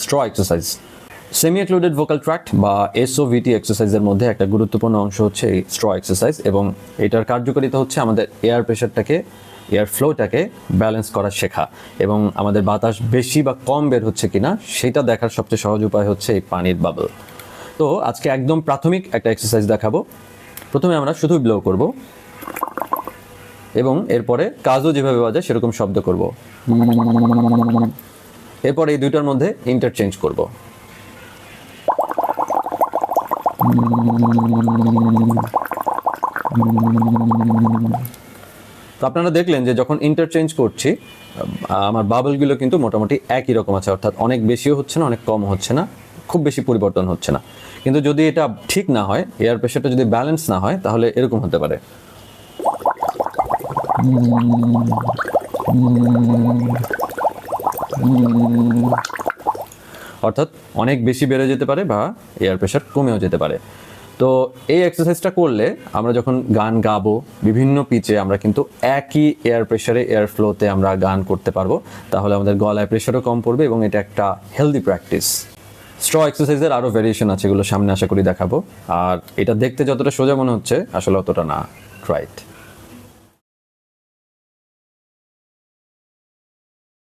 Straw exercise semi occluded vocal tract বা SOVT এক্সারসাইজের মধ্যে একটা গুরুত্বপূর্ণ অংশ হচ্ছে এই স্ট্র এক্সারসাইজ এবং এটার কার্যকারিতা হচ্ছে আমাদের এয়ার প্রেশারটাকে এয়ার ফ্লোটাকে ব্যালেন্স করা শেখা এবং আমাদের বাতাস বেশি বা কম বের হচ্ছে কিনা সেটা দেখার সবচেয়ে সহজ উপায় হচ্ছে এই পানির বাবল তো আজকে একদম প্রাথমিক একটা এক্সারসাইজ দেখাবো। প্রথমে আমরা শুধু ব্লো করব এবং এরপরে কাজও যেভাবে বাজে সেরকম শব্দ করব। এরপর এই দুইটার মধ্যে ইন্টারচেঞ্জ করব। তো আপনারা দেখলেন যে যখন ইন্টারচেঞ্জ করছি আমার বাবলগুলো কিন্তু মোটামুটি একই রকম আছে, অর্থাৎ অনেক বেশিও হচ্ছে না, অনেক কম হচ্ছে না, খুব বেশি পরিবর্তন হচ্ছে না। কিন্তু যদি এটা ঠিক না হয় এয়ার প্রেশারটা যদি ব্যালেন্স না হয়, তাহলে এরকম হতে পারে। অর্থাৎ অনেক বেশি বেড়ে যেতে পারে বা এয়ার প্রেশার কমেও যেতে পারে। তো এই এক্সারসাইজটা করলে আমরা যখন গান গাবো, বিভিন্ন পিচে আমরা কিন্তু একই এয়ার প্রেশারে এয়ার ফ্লোতে আমরা গান করতে পারব। তাহলে আমাদের গলায় প্রেশারও কম পড়বে এবং এটা একটা হেলদি প্র্যাকটিস স্ট্র এক্সারসাইজের আরও ভেরিয়েশন আছে, এগুলো সামনে আশা করি দেখাবো। আর এটা দেখতে যতটা সোজা মনে হচ্ছে, আসলে অতটা না রাইট